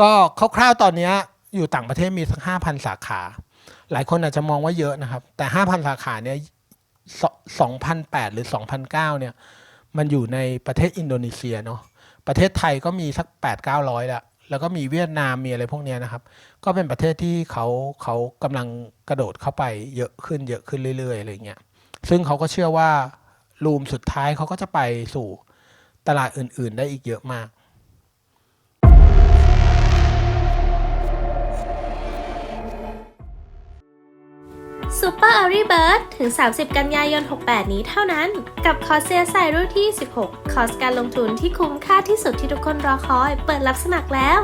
ก็คร่าวๆตอนนี้อยู่ต่างประเทศมีสักห้าพันสาขา หลายคนอาจจะมองว่าเยอะนะครับ แต่ห้าพันสาขาเนี่ยสองพันแปดหรือสองพันเก้าเนี่ย มันอยู่ในประเทศอินโดนีเซียเนาะประเทศไทยก็มีสักแปดเก้าร้อยละแล้วก็มีเวียดนามมีอะไรพวกนี้นะครับ ก็เป็นประเทศที่เขาเขากำลังกระโดดเข้าไปเยอะขึ้นเยอะขึ้นเรื่อยๆอะไรเงี้ยซึ่งเขาก็เชื่อว่ารูมสุดท้ายเขาก็จะไปสู่ตลาดอื่น ๆ ได้อีกเยอะมาก ซูเปอร์อารีเบิร์ดถึง 30 กันยายน 68 นี้เท่านั้น กับคอร์สเซียไซรุ่นที่ 16 คอร์สการลงทุนที่คุ้มค่าที่สุดที่ทุกคนรอคอย เปิดรับสมัครแล้ว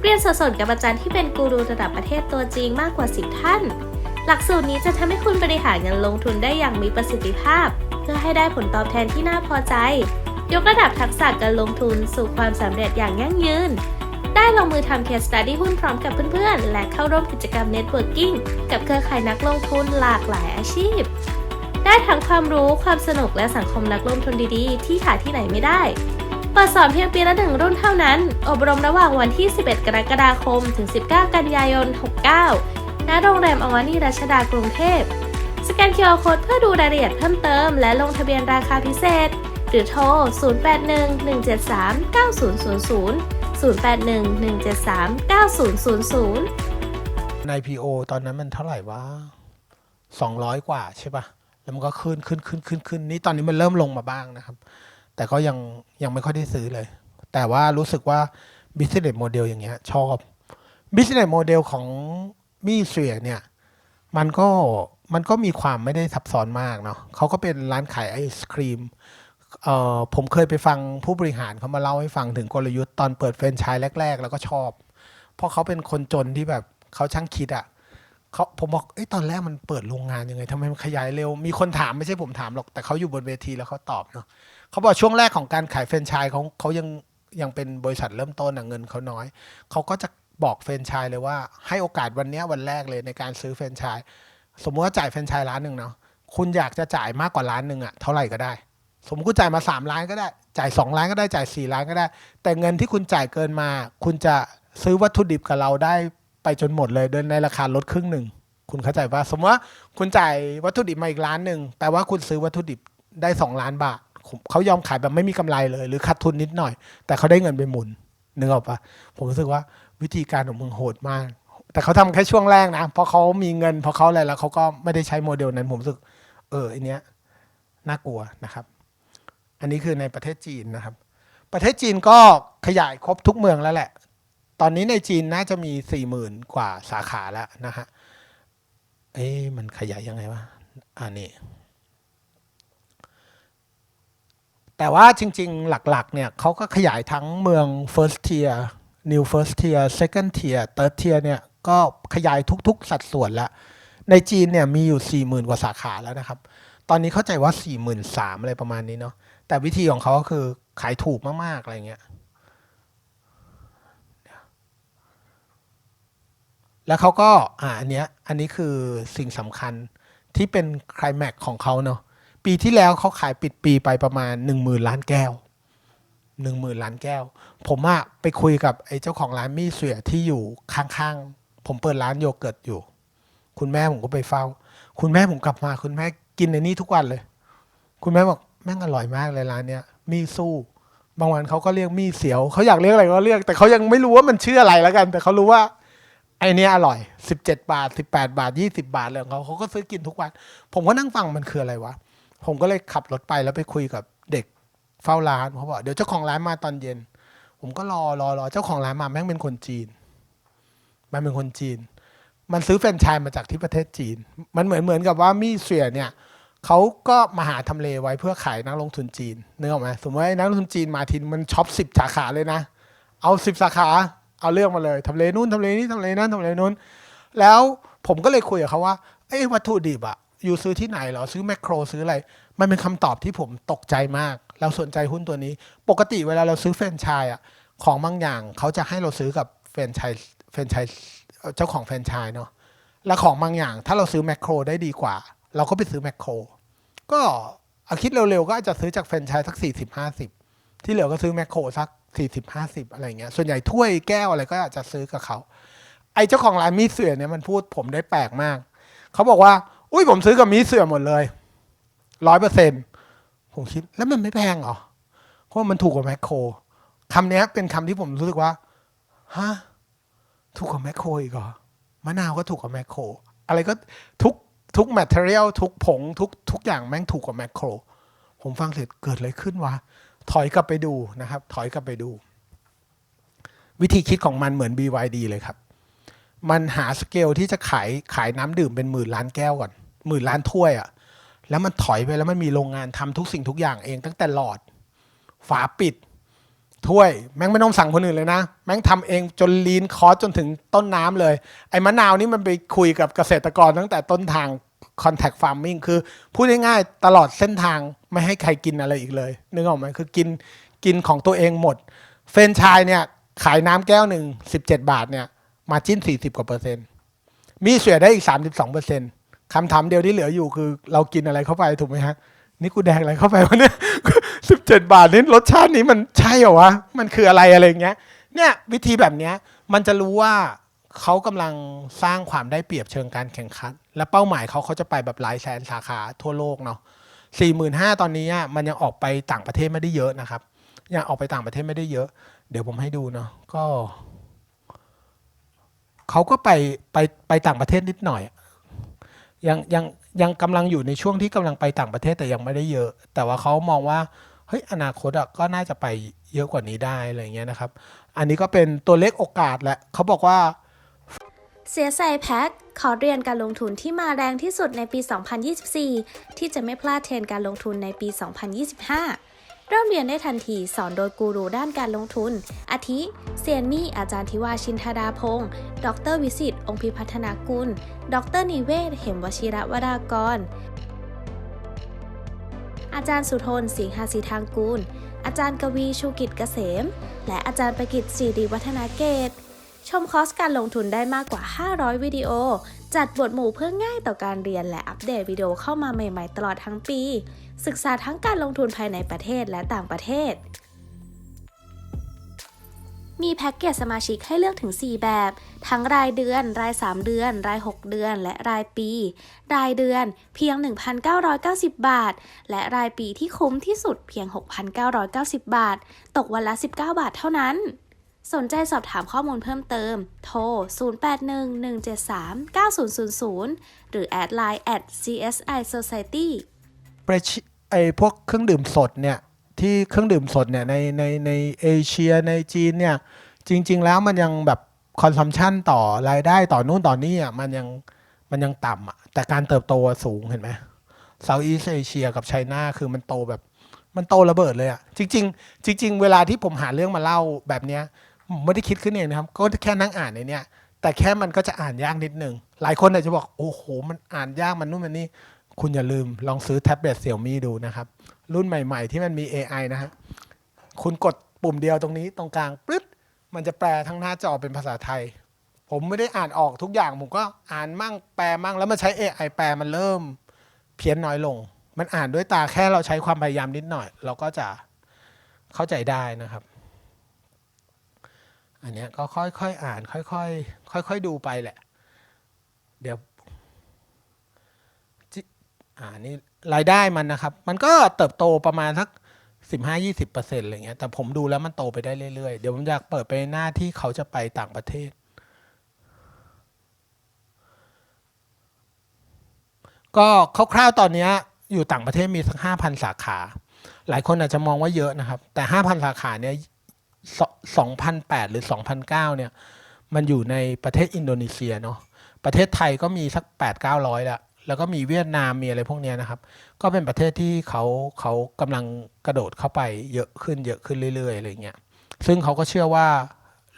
เรียนสดๆกับอาจารย์ที่เป็นกูรูระดับประเทศตัวจริงมากกว่า 10 ท่าน หลักสูตรนี้จะทำให้คุณบริหารเงินลงทุนได้อย่างมีประสิทธิภาพ เพื่อให้ได้ผลตอบแทนที่น่าพอใจ ยกระดับทักษะการลงทุนสู่ความสำเร็จอย่างยั่งยืน ได้ลงมือทำ case study หุ้นพร้อมกับเพื่อนๆ และเข้าร่วมกิจกรรม networking กับเครือข่ายนักลงทุนหลากหลายอาชีพ ได้ทั้งความรู้ความสนุกและสังคมนักลงทุนดีๆ ที่หาที่ไหนไม่ได้ เปิดสอนเพียงปีละหนึ่งรุ่นเท่านั้น อบรมระหว่างวันที่ 11 กรกฎาคม ถึง 19 กันยายน 69 ณ โรงแรมอวานีรัชดากรุงเทพสแกน QR Code เพื่อดูรายละเอียดเพิ่มเติม และลงทะเบียนราคาพิเศษ หรือโทร 0811739000 0811739000 ใน PO ตอนนั้นมันเท่าไหร่วะสองร้อยกว่าใช่ปะแล้วมันก็ขึ้นขึ้นขึ้นขึ้นขึ้นนี่ตอนนี้มันเริ่มลงมาบ้างนะครับ แต่ก็ยังยังไม่ค่อยได้ซื้อเลย แต่ว่ารู้สึกว่า business model อย่างเงี้ยชอบ business model ของมี่เสียเนี่ย มันก็มันก็มีความไม่ได้ซับซ้อนมากเนาะเขาก็เป็นร้านขายไอศครีม ผมเคยไปฟังผู้บริหารเขามาเล่าให้ฟังถึงกลยุทธ์ตอนเปิดแฟรนไชส์แรก ๆ แล้วก็ชอบ เพราะเขาเป็นคนจนที่แบบเขาช่างคิดอะ่ะเขาผมบอกอ้ตอนแรกมันเปิดโรงงานยังไงทำไมมันขยายเร็ว มีคนถามไม่ใช่ผมถามหรอก แต่เขาอยู่บนเวทีแล้วเขาตอบเนาะเขาบอกช่วงแรกของการขายแฟรนไชส์เขาเขายังยังเป็นบริษัทเริ่มต้นอะเงินเขาน้อย เขาก็จะบอกแฟรนไชส์เลยว่าให้โอกาสวันนี้วันแรกเลยในการซื้อแฟรนไชส์สมมติว่าจ่ายแฟรนไชส์ล้านหนึ่งเนาะคุณอยากจะจ่ายมากกว่าล้านหนึ่งอะเท่าไหร่ก็ได้ สมมติคุณจ่ายมาสามล้านก็ได้ จ่ายสองล้านก็ได้ จ่ายสี่ล้านก็ได้ แต่เงินที่คุณจ่ายเกินมา คุณจะซื้อวัตถุดิบกับเราได้ไปจนหมดเลยโดยในราคาลดครึ่งหนึ่ง คุณเข้าใจปะสมมติว่าคุณจ่ายวัตถุดิบมาอีกล้านหนึ่งแปลว่าคุณซื้อวัตถุดิบได้สองล้านบาทเขายอมขายแบบไม่มีกำไรเลย หรือขาดทุนนิดหน่อย แต่เขาได้เงินไปหมุนนึกออกปะผมรู้สึกว่าวิธีการของมึงโหดมาก แต่เขาทำแค่ช่วงแรกนะเพราะเขามีเงินเพราะเขาอะไรแล้วเขาก็ไม่ได้ใช้โมเดลนั้นผมรู้สึก เออไอเนี้ยน่ากลัวนะครับ อันนี้คือในประเทศจีนนะครับ ประเทศจีนก็ขยายครบทุกเมืองแล้วแหละ ตอนนี้ในจีนน่าจะมีสี่หมื่นกว่าสาขาแล้วนะฮะ เอ๊ะมันขยายยังไงวะอันนี้ แต่ว่าจริง ๆ หลักๆ เนี่ยเขาก็ขยายทั้งเมือง first tier new first tier second tier third tier เนี่ยก็ขยายทุก ๆ สัดส่วนแล้ว ในจีนเนี่ยมีอยู่สี่หมื่นกว่าสาขาแล้วนะครับ ตอนนี้เข้าใจว่าสี่หมื่นสามอะไรประมาณนี้เนาะ แต่วิธีของเขาก็คือขายถูกมาก ๆ อะไรเงี้ย แล้วเขาก็อ่าอันเนี้ยอันนี้คือสิ่งสำคัญที่เป็นไคลแม็กซ์ของเขาเนาะปีที่แล้วเขาขายปิดปีไปประมาณหนึ่งหมื่นล้านแก้วหนึ่งหมื่นล้านแก้ว ผมอะไปคุยกับไอ้เจ้าของร้านมี่เสือที่อยู่ข้างๆ ผมเปิดร้านโยเกิร์ตอยู่ คุณแม่ผมก็ไปเฝ้า คุณแม่ผมกลับมา คุณแม่กินในนี้ทุกวันเลย คุณแม่บอก แม่งอร่อยมากเลยร้านเนี้ยมีสู้บางวันเขาก็เรียกมีเสียวเขาอยากเรียกอะไรก็เรียก แต่เขายังไม่รู้ว่ามันชื่ออะไรแล้วกัน แต่เขารู้ว่าไอเนี้ยอร่อยสิบเจ็ดบาทสิบแปดบาทยี่สิบาทเลยของเขาเขาก็ซื้อกินทุกวัน ผมก็นั่งฟังมันคืออะไรวะ ผมก็เลยขับรถไปแล้วไปคุยกับเด็กเฝ้าร้านเขาบอกเดี๋ยวเจ้าของร้านมาตอนเย็น ผมก็รอรอรอเจ้าของร้านมาแม่งเป็นคนจีน มันเป็นคนจีน มันซื้อแฟรนไชส์มาจากที่ประเทศจีน มันเหมือนเหมือนกับว่ามี่เสียเนี่ย เขาก็มาหาทำเลไว้เพื่อขายนักลงทุนจีนเนึกออกไหมสมมติว่านักลงทุนจีนมาทีนมันช็อปสิบสาขาเลยนะ เอาสิบสาขาเอาเรื่องมาเลยทำเลนู้นทำเลนี้ทำเลนั้นทำเลนู้น แล้วผมก็เลยคุยกับเขาว่าเอ้วัตถุดิบอะอยู่ซื้อที่ไหนเหรอซื้อแมคโครซื้ออะไร มันเป็นคำตอบที่ผมตกใจมาก เราสนใจหุ้นตัวนี้ ปกติเวลาเราซื้อแฟรนไชส์อะของบางอย่างเขาจะให้เราซื้อกับแฟรนไชส์แฟรนไชส์เจ้าของแฟรนไชส์เนาะแล้วของบางอย่าง ถ้าเราซื้อแมคโครได้ดีกว่า เราก็ไปซื้อแมคโคร ก็เอาคิดเร็วๆ ก็อาจจะซื้อจากแฟรนไชส์สักสี่สิบห้าสิบที่เหลือก็ซื้อแมคโครสักสี่สิบห้าสิบอะไรเงี้ย ส่วนใหญ่ถ้วยแก้วอะไรก็อาจจะซื้อกับเขา ไอ้เจ้าของร้านมีเสือเนี่ยมันพูดผมได้แปลกมาก เขาบอกว่า อุ้ยผมซื้อกับมีเสือหมดเลยร้อยเปอร์เซ็นผมคิดแล้วมันไม่แพงเหรอ เพราะมันถูกกว่าแมคโครคำนี้เป็นคำที่ผมรู้สึกว่าฮะถูกกว่าแมคโครอีกเหรอมะนาวก็ถูกกว่าแมคโคร อะไรก็ทุก ทุกแมทเทอเรียลทุกผงทุกทุกอย่างแม่งถูกกว่าแมคโคร ผมฟังเสร็จเกิดอะไรขึ้นวะ ถอยกลับไปดูนะครับ ถอยกลับไปดู วิธีคิดของมันเหมือน BYD เลยครับ มันหาสเกลที่จะขายขายน้ำดื่มเป็นหมื่นล้านแก้วก่อน หมื่นล้านถ้วยอะ่ะ แล้วมันถอยไปแล้วมันมีโรงงานทำทุกสิ่งทุกอย่างเองตั้งแต่หลอด ฝาปิด ถ้วยแม่งไม่ต้องสั่งคนอื่นเลยนะ แม่งทำเองจนลีนคอสจนถึงต้นน้ำเลย ไอ้มะนาวนี่มันไปคุยกับเกษตรกรตั้งแต่ต้นทาง contact farming คือ พูดง่ายๆตลอดเส้นทางไม่ให้ใครกินอะไรอีกเลย นึกออกไหมคือกินกินของตัวเองหมด เฟรนชายเนี่ยขายน้ำแก้วหนึ่ง17 บาทเนี่ยมาจิ้น 40 กว่าเปอร์เซ็นต์ มีเสียได้อีก 32เปอร์เซ็นต์คำถามเดียวที่เหลืออยู่คือเรากินอะไรเข้าไปถูกไหมฮะ นี่กูแดกอะไรเข้าไปวะเนี่ย17บเจ็ดบาทนี่รสชาตินี้มันใช่เหรอวะ มันคืออะไรอะไรเงี้ย เนี่ยวิธีแบบเนี้ยมันจะรู้ว่าเขากำลังสร้างความได้เปรียบเชิงการแข่งขัน และเป้าหมายเขาเขาจะไปแบบหลายแสนสาขาทั่วโลกเนาะสี่หมื่นห้าตอนนี้อะมันยังออกไปต่างประเทศไม่ได้เยอะนะครับ ยังออกไปต่างประเทศไม่ได้เยอะ เดี๋ยวผมให้ดูเนาะก็เขาก็ไปไปไปต่างประเทศนิดหน่อย ยังยัง ยังกำลังอยู่ในช่วงที่กำลังไปต่างประเทศแต่ยังไม่ได้เยอะ แต่ว่าเขามองว่าเฮ้ยอนาคตอะก็น่าจะไปเยอะกว่านี้ได้อะไรเงี้ยนะครับ อันนี้ก็เป็นตัวเลขโอกาสแหละเขาบอกว่า เสียใจแพ็คขอเรียนการลงทุนที่มาแรงที่สุดในปี 2024 ที่จะไม่พลาดเทรนการลงทุนในปี 2025 เริ่มเรียนได้ทันทีสอนโดยกูรูด้านการลงทุน อาทิเซียนมี่อาจารย์ทิวาชินธดาพงศ์ดรวิสิตองค์พิพัฒนากุล ดรนิเวศ เหมวชิระวรากร อาจารย์สุทนสิงหาสีทางกูล อาจารย์กวีชูกิจเกษม และอาจารย์ประกิตสิริวัฒนาเกต ชมคอร์สการลงทุนได้มากกว่า 500 วิดีโอ จัดบทหมู่เพื่อง่ายต่อการเรียนและอัปเดตวิดีโอเข้ามาใหม่ ๆ ตลอดทั้งปี ศึกษาทั้งการลงทุนภายในประเทศและต่างประเทศ มีแพ็กเกจสมาชิกให้เลือกถึง 4 แบบ ทั้งรายเดือน ราย 3 เดือน ราย 6 เดือน และรายปี รายเดือนเพียง 1,990 บาท และรายปีที่คุ้มที่สุดเพียง 6,990 บาท ตกวันละ 19 บาทเท่านั้นสนใจสอบถามข้อมูลเพิ่มเติม โทร 0811739000 หรือแอดไลน์ at CSI Society ประช ไอ้พวกเครื่องดื่มสดเนี่ยที่เครื่องดื่มสดเนี่ยในในในเอเชียในจีนเนี่ยจริง ๆ แล้วมันยังแบบคอนซัมชันต่อรายได้ต่อนู่นต่อนี่อะมันยังมันยังต่ำอะแต่การเติบโตสูงเห็นไหมเซาท์อีสเอเชียกับไชน่าคือมันโตแบบมันโตระเบิดเลยอะจริง ๆ จริง ๆ เวลาที่ผมหาเรื่องมาเล่าแบบเนี้ยไม่ได้คิดขึ้นเองนะครับ ก็แค่นั่งอ่านในเนี้ยแต่แค่มันก็จะอ่านยากนิดนึงหลายคนอาจจะบอกโอ้โหมันอ่านยากมันนู่นมันนี่ คุณอย่าลืมลองซื้อแท็บเล็ตเสี่ยมี่ดูนะครับ รุ่นใหม่ ๆ ที่มันมี AI นะฮะคุณกดปุ่มเดียวตรงนี้ตรงกลางปึ๊ดมันจะแปลทั้งหน้าจอเป็นภาษาไทย ผมไม่ได้อ่านออกทุกอย่างผมก็อ่านมั่งแปลมั่งแล้วมาใช้ AI แปลมันเริ่ม เพี้ยนน้อยลง มันอ่านด้วยตาแค่เราใช้ความพยายามนิดหน่อย เราก็จะเข้าใจได้นะครับ อันเนี้ยก็ค่อยๆอ่าน ค่อยๆค่อยๆดูไปแหละ เดี๋ยว อ่านี่รายได้มันนะครับ มันก็เติบโตประมาณสักสิบห้ายี่สิบเปอร์เซ็นต์อะไรเงี้ยแต่ผมดูแล้วมันโตไปได้เรื่อยๆ เดี๋ยวผมอยากเปิดไปหน้าที่เขาจะไปต่างประเทศ ก็คร่าวๆตอนนี้อยู่ต่างประเทศมีสักห้าพันสาขา หลายคนอาจจะมองว่าเยอะนะครับ แต่ห้าพันสาขาเนี่ยสองพันแปดหรือสองพันเก้าเนี่ยมันอยู่ในประเทศอินโดนีเซียเนาะประเทศไทยก็มีสักแปดเก้าร้อยละ แล้วก็มีเวียดนามมีอะไรพวกนี้นะครับ ก็เป็นประเทศที่เขาเขากำลังกระโดดเข้าไปเยอะขึ้นเยอะขึ้นเรื่อยๆอะไรเงี้ยซึ่งเขาก็เชื่อว่า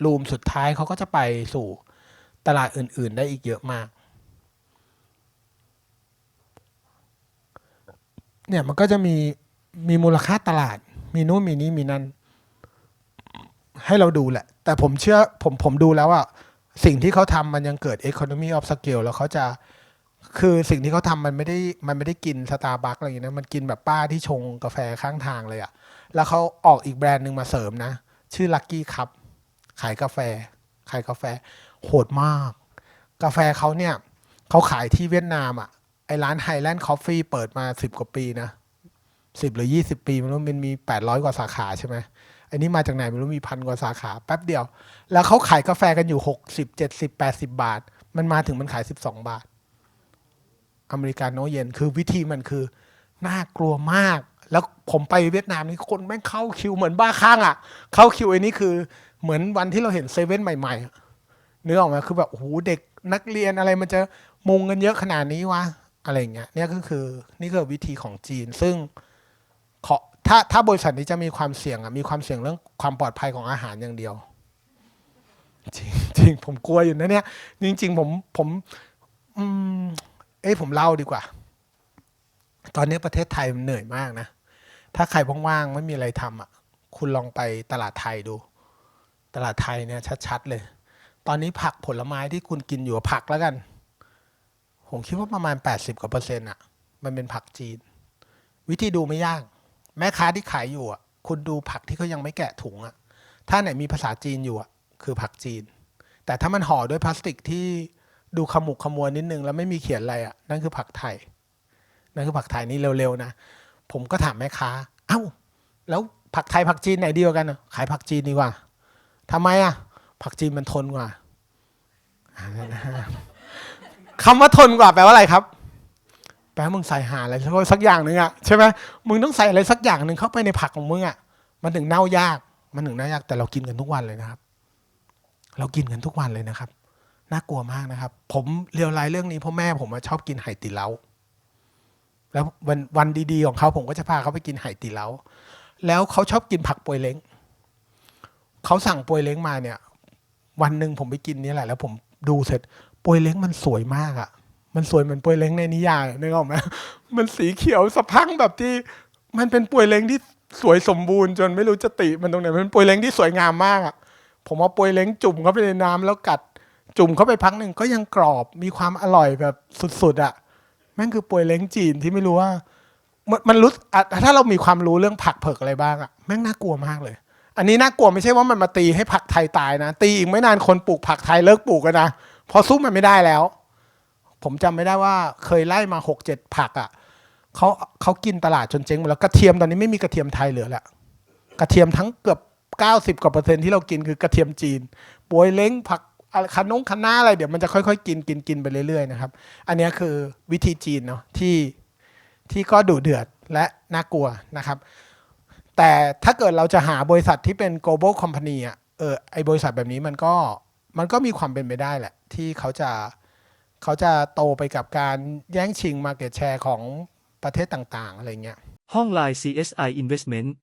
รูมสุดท้ายเขาก็จะไปสู่ตลาดอื่น ๆ ได้อีกเยอะมาก เนี่ยมันก็จะมีมีมูลค่าตลาด มีนู่นมีนี้มีนั่นให้เราดูแหละ แต่ผมเชื่อผมผมดูแล้วอะสิ่งที่เขาทำมันยังเกิด economy of scale แล้วเขาจะ คือสิ่งที่เขาทำมันไม่ได้มันไม่ได้กินสตาร์บัคอะไรอย่างนี้นะมันกินแบบป้าที่ชงกาแฟข้างทางเลยอะแล้วเขาออกอีกแบรนด์หนึ่งมาเสริมนะ ชื่อลั c กี้ครับขายกาแฟ ขายกาแฟ โหดมาก กาแฟเขาเนี่ยเขาขายที่เวียดนามอะไอร้านไฮแลนด์คอฟฟี่เปิดมาสิบกว่าปีนะสิบหรือยี่สิบปีไมันรู้มันมีแปดร้อยกว่าสาขาใช่ไหมไอันนี้มาจากไหนไม่รู้มีพันกว่าสาขาแป๊บเดียว แล้วเขาขายกาแฟกันอยู่หกสิบเจ็ดสิบแปดสิบาท มันมาถึงมันขายสิบสองบาท อเมริกาโนเย็น คือวิธีมันคือน่ากลัวมาก แล้วผมไปเวียดนามนี่คนแม่งเข้าคิวเหมือนบ้าคลั่งอะ เข้าคิวไอ้นี่คือเหมือนวันที่เราเห็นเซเว่นใหม่ๆเนื้อออกมาคือแบบโอ้โหเด็กนักเรียนอะไรมันจะมุงกันเยอะขนาดนี้วะอะไรเงี้ยเนี่ยก็คือนี่คือวิธีของจีน ซึ่งขอถ้าถ้าบริษัทนี้จะมีความเสี่ยงอะมีความเสี่ยงเรื่องความปลอดภัยของอาหารอย่างเดียว จริงจริงผมกลัวอยู่นะเนี่ย จริง ๆ ผมผม อืม เอ้ยผมเล่าดีกว่า ตอนนี้ประเทศไทยมันเหนื่อยมากนะ ถ้าใครว่างๆไม่มีอะไรทำอะ คุณลองไปตลาดไทยดู ตลาดไทยเนี่ยชัดๆเลย ตอนนี้ผักผลไม้ที่คุณกินอยู่ผักแล้วกัน ผมคิดว่าประมาณ 80กว่าเปอร์เซ็นต์อะ มันเป็นผักจีน วิธีดูไม่ยาก แม่ค้าที่ขายอยู่อะ คุณดูผักที่เขายังไม่แกะถุงอะ ถ้าไหนมีภาษาจีนอยู่อะ คือผักจีน แต่ถ้ามันห่อด้วยพลาสติกที่ ดูขมุกขมัวนิดนึงแล้วไม่มีเขียนอะไรอะนั่นคือผักไทยนั่นคือผักไทยนี่เร็วๆนะ ผมก็ถามแม่ค้า เอ้า แล้วผักไทยผักจีนไหนดีกว่ากัน ขายผักจีนดีกว่าทำไมอะ ผักจีนมันทนกว่าอ่านั่นนะคำว่าทนกว่าแปลว่าอะไรครับแปลว่ามึงใส่หาอะไรสักอย่างหนึ่งอะใช่ไหมมึงต้องใส่อะไรสักอย่างหนึ่งเข้าไปในผักของมึงอะมันถึงเน่ายาก มันถึงเน่ายากแต่เรากินกันทุกวันเลยนะครับ เรากินกันทุกวันเลยนะครับ น่ากลัวมากนะครับ ผมเรียลไลเรื่องนี้เพราะแม่ผมชอบกินไหติเล้าแล้ววันวันดีๆของเขาผมก็จะพาเขาไปกินไหติเล้าแล้วเขาชอบกินผักปวยเล้งเขาสั่งปวยเล้งมาเนี่ย วันหนึ่งผมไปกินนี่แหละ แล้วผมดูเสร็จปวยเล้งมันสวยมากอะ่ะ มันสวยเหมือนปวยเล้งในนิยายนึกออกไหมมันสีเขียวสะพังแบบที่ มันเป็นปวยเล้งที่สวยสมบูรณ์จนไม่รู้จะติมันตรงไหนมันปวยเล้งที่สวยงามมากอะ่ะผมเอาปวยเล้งจุ่มเข้าไปในน้ำแล้วกัด จุ่มเข้าไปพักหนึ่งก็ยังกรอบมีความอร่อยแบบสุดๆอะ่ะแม่งคือปวยเล้งจีนที่ไม่รู้ว่า มันมันรู้อะถ้าเรามีความรู้เรื่องผักเผือกอะไรบ้างอะแม่งน่ากลัวมากเลย อันนี้น่ากลัวไม่ใช่ว่ามันมาตีให้ผักไทยตายนะ ตีอีกไม่นานคนปลูกผักไทยเลิกปลูกกันนะพอสู้มันไม่ได้แล้ว ผมจำไม่ได้ว่าเคยไล่มาหกเจ็ดผักอะเขาเขากินตลาดจนเจ๊งหมดแล้วกระเทียมตอนนี้ไม่มีกระเทียมไทยเหลือแล้วกระเทียมทั้งเกือบเก้าสิบกว่าเปอร์เซ็นต์ที่เรากินคือกระเทียมจีนปวยเล้งผัก ขนงคะน้าอะไรเดี๋ยวมันจะค่อยๆ กินกินกินไปเรื่อยๆนะครับ อันนี้คือวิธีจีนเนาะที่ที่ก็ดุเดือดและน่ากลัวนะครับ แต่ถ้าเกิดเราจะหาบริษัทที่เป็น global company อะเออไอบริษัทแบบนี้มันก็มันก็มีความเป็นไปได้แหละ ที่เขาจะเขาจะโตไปกับการแย่งชิง market share ของประเทศต่างๆ อะไรเงี้ย ห้อง Line CSI Investment